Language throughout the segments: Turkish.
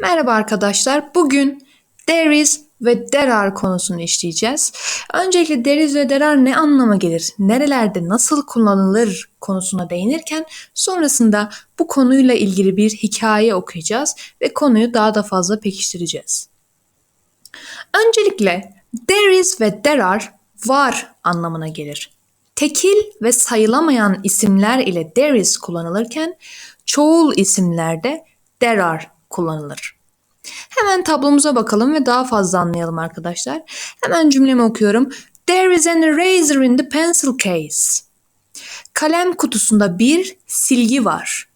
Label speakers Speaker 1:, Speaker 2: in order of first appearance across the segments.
Speaker 1: Merhaba arkadaşlar. Bugün there is ve there are konusunu işleyeceğiz. Öncelikle there is ve there are ne anlama gelir, nerelerde nasıl kullanılır konusuna değinirken sonrasında bu konuyla ilgili bir hikaye okuyacağız ve konuyu daha da fazla pekiştireceğiz. Öncelikle there is ve there are var anlamına gelir. Tekil ve sayılamayan isimler ile there is kullanılırken çoğul isimlerde there are kullanılır. Hemen tablomuza bakalım ve daha fazla anlayalım arkadaşlar. Hemen cümlemi okuyorum. There is an eraser in the pencil case. Kalem kutusunda bir silgi var.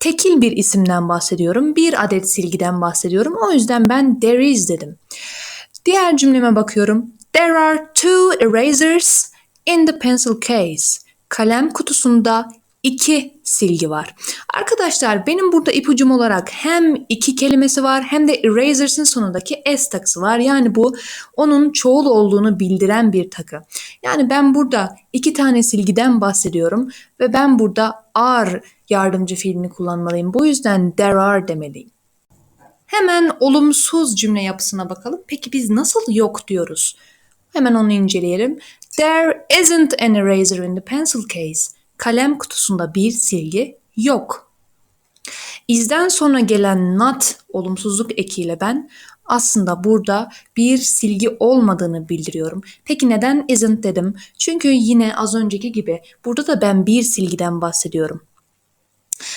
Speaker 1: Tekil bir isimden bahsediyorum. Bir adet silgiden bahsediyorum. O yüzden ben there is dedim. Diğer cümleme bakıyorum. There are two erasers in the pencil case. Kalem kutusunda iki silgi var. Arkadaşlar benim burada ipucum olarak hem iki kelimesi var hem de erasers'ın sonundaki s takısı var. Yani bu onun çoğul olduğunu bildiren bir takı. Yani ben burada iki tane silgiden bahsediyorum ve ben burada are yardımcı fiilini kullanmalıyım. Bu yüzden there are demeliyim. Hemen olumsuz cümle yapısına bakalım. Peki biz nasıl yok diyoruz? Hemen onu inceleyelim. There isn't an eraser in the pencil case kalem kutusunda bir silgi yok. İzden sonra gelen not olumsuzluk ekiyle ben aslında burada bir silgi olmadığını bildiriyorum. Peki neden isn't dedim? Çünkü yine az önceki gibi burada da ben bir silgiden bahsediyorum.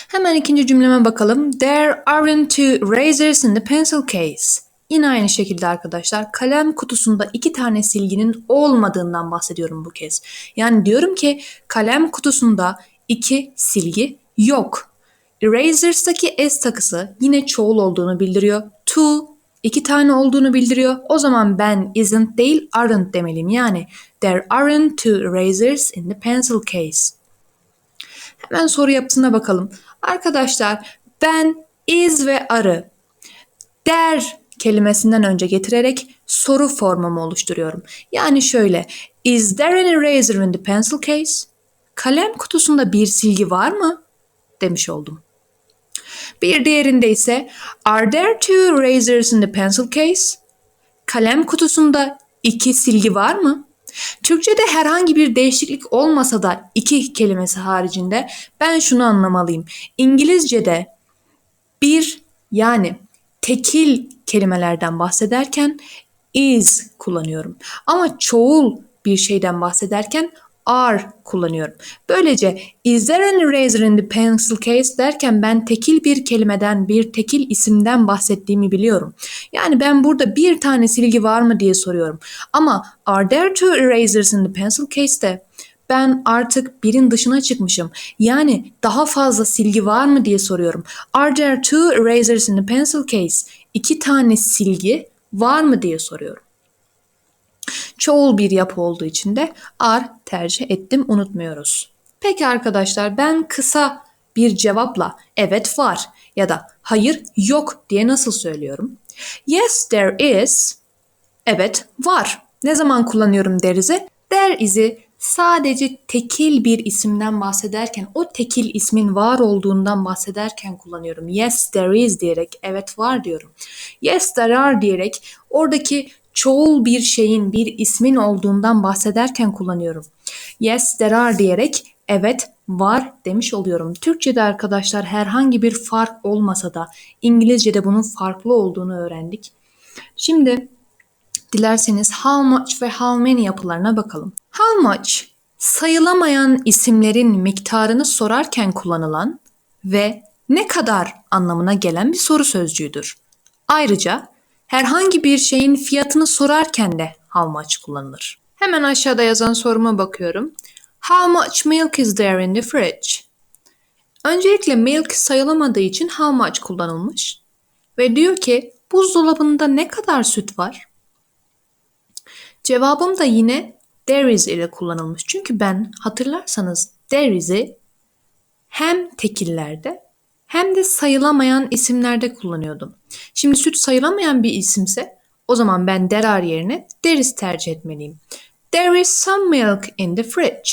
Speaker 1: Hemen ikinci cümleme bakalım. There aren't two razors in the pencil case. Yine aynı şekilde arkadaşlar kalem kutusunda iki tane silginin olmadığından bahsediyorum bu kez. Yani diyorum ki kalem kutusunda iki silgi yok. Erasers'taki S takısı yine çoğul olduğunu bildiriyor. Two iki tane olduğunu bildiriyor. O zaman ben isn't değil aren't demeliyim. Yani there aren't two erasers in the pencil case. Hemen soru yapısına bakalım. Arkadaşlar ben is ve arı der kelimesinden önce getirerek soru formumu oluşturuyorum. Yani şöyle, is there an eraser in the pencil case? Kalem kutusunda bir silgi var mı? demiş oldum. Bir diğerinde ise are there two erasers in the pencil case? Kalem kutusunda iki silgi var mı? Türkçe'de herhangi bir değişiklik olmasa da iki kelimesi haricinde ben şunu anlamalıyım. İngilizce'de bir yani tekil kelimelerden bahsederken is kullanıyorum. Ama çoğul bir şeyden bahsederken are kullanıyorum. Böylece is there an eraser in the pencil case derken ben tekil bir kelimeden, bir tekil isimden bahsettiğimi biliyorum. Yani ben burada bir tane silgi var mı diye soruyorum. Ama are there two erasers in the pencil case'de ben artık birin dışına çıkmışım. Yani daha fazla silgi var mı diye soruyorum. Are there two erasers in the pencil case? İki tane silgi var mı diye soruyorum. Çoğul bir yapı olduğu için de are tercih ettim unutmuyoruz. Peki arkadaşlar ben kısa bir cevapla evet var ya da hayır yok diye nasıl söylüyorum? Yes there is. Evet var. Ne zaman kullanıyorum there is'i? There is'i sadece tekil bir isimden bahsederken, o tekil ismin var olduğundan bahsederken kullanıyorum. Yes there is diyerek, evet var diyorum. Yes there are diyerek oradaki çoğul bir şeyin, bir ismin olduğundan bahsederken kullanıyorum. Yes there are diyerek evet var demiş oluyorum. Türkçe'de arkadaşlar herhangi bir fark olmasa da İngilizce'de bunun farklı olduğunu öğrendik. Şimdi dilerseniz how much ve how many yapılarına bakalım. How much sayılamayan isimlerin miktarını sorarken kullanılan ve ne kadar anlamına gelen bir soru sözcüğüdür. Ayrıca herhangi bir şeyin fiyatını sorarken de how much kullanılır. Hemen aşağıda yazan soruma bakıyorum. How much milk is there in the fridge? Öncelikle milk sayılamadığı için how much kullanılmış ve diyor ki buzdolabında ne kadar süt var? Cevabım da yine there is ile kullanılmış. Çünkü ben hatırlarsanız there is'i hem tekillerde hem de sayılamayan isimlerde kullanıyordum. Şimdi süt sayılamayan bir isimse o zaman ben there are yerine there tercih etmeliyim. There is some milk in the fridge.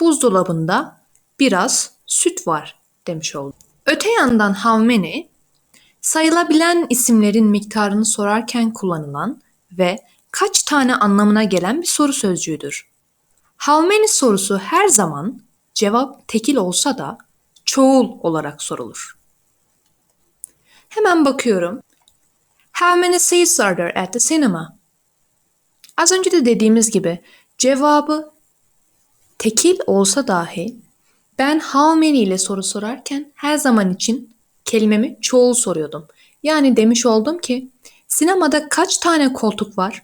Speaker 1: Buzdolabında biraz süt var demiş oldum. Öte yandan how many sayılabilen isimlerin miktarını sorarken kullanılan ve kaç tane anlamına gelen bir soru sözcüğüdür. How many sorusu her zaman cevap tekil olsa da çoğul olarak sorulur. Hemen bakıyorum. How many seats are there at the cinema? Az önce de dediğimiz gibi cevabı tekil olsa dahi ben how many ile soru sorarken her zaman için kelimemi çoğul soruyordum. Yani demiş oldum ki sinemada kaç tane koltuk var?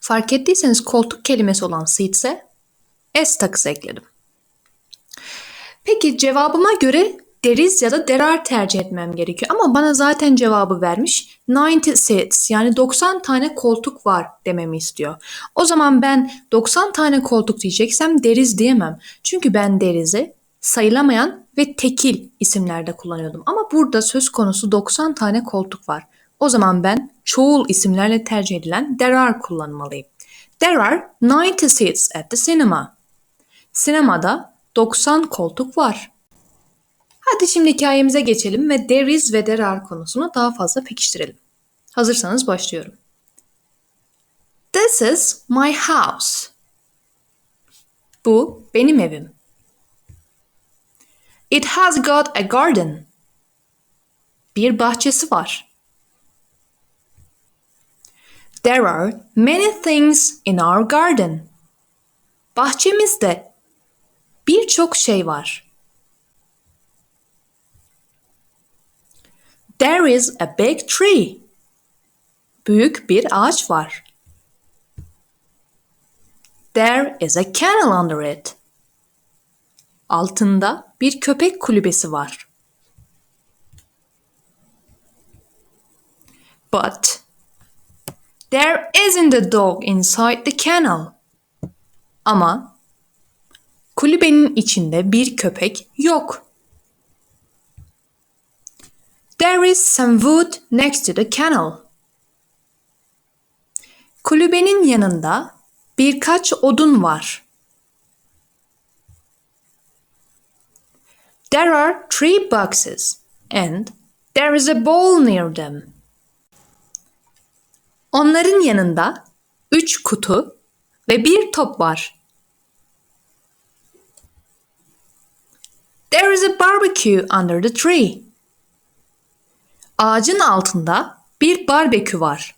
Speaker 1: Fark ettiyseniz koltuk kelimesi olan seats'e s takısı ekledim. Peki cevabıma göre deriz ya da derar tercih etmem gerekiyor. Ama bana zaten cevabı vermiş. 90 seats yani 90 tane koltuk var dememi istiyor. O zaman ben 90 tane koltuk diyeceksem deriz diyemem. Çünkü ben derizi sayılamayan ve tekil isimlerde kullanıyordum. Ama burada söz konusu 90 tane koltuk var. O zaman ben çoğul isimlerle tercih edilen there are kullanmalıyım. There are 90 seats at the cinema. Sinemada 90 koltuk var. Hadi şimdi hikayemize geçelim ve there is ve there are konusunu daha fazla pekiştirelim. Hazırsanız başlıyorum. This is my house. Bu benim evim. It has got a garden. Bir bahçesi var. There are many things in our garden. Bahçemizde birçok şey var. There is a big tree. Büyük bir ağaç var. There is a kennel under it. Altında bir köpek kulübesi var. But there isn't a dog inside the kennel. Ama kulübenin içinde bir köpek yok. There is some wood next to the kennel. Kulübenin yanında birkaç odun var. There are three boxes and there is a bowl near them. Onların yanında üç kutu ve bir top var. There is a barbecue under the tree. Ağacın altında bir barbekü var.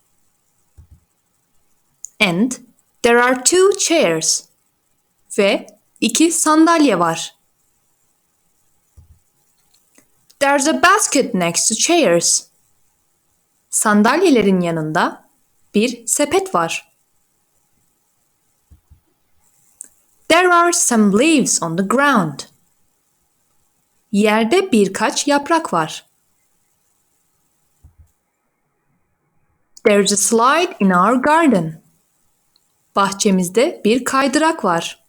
Speaker 1: And there are two chairs. Ve iki sandalye var. There's a basket next to chairs. Sandalyelerin yanında bir sepet var. There are some leaves on the ground. Yerde birkaç yaprak var. There's a slide in our garden. Bahçemizde bir kaydırak var.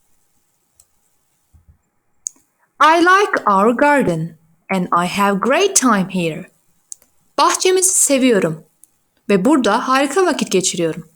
Speaker 1: I like our garden and I have great time here. Bahçemizi seviyorum ve burada harika vakit geçiriyorum.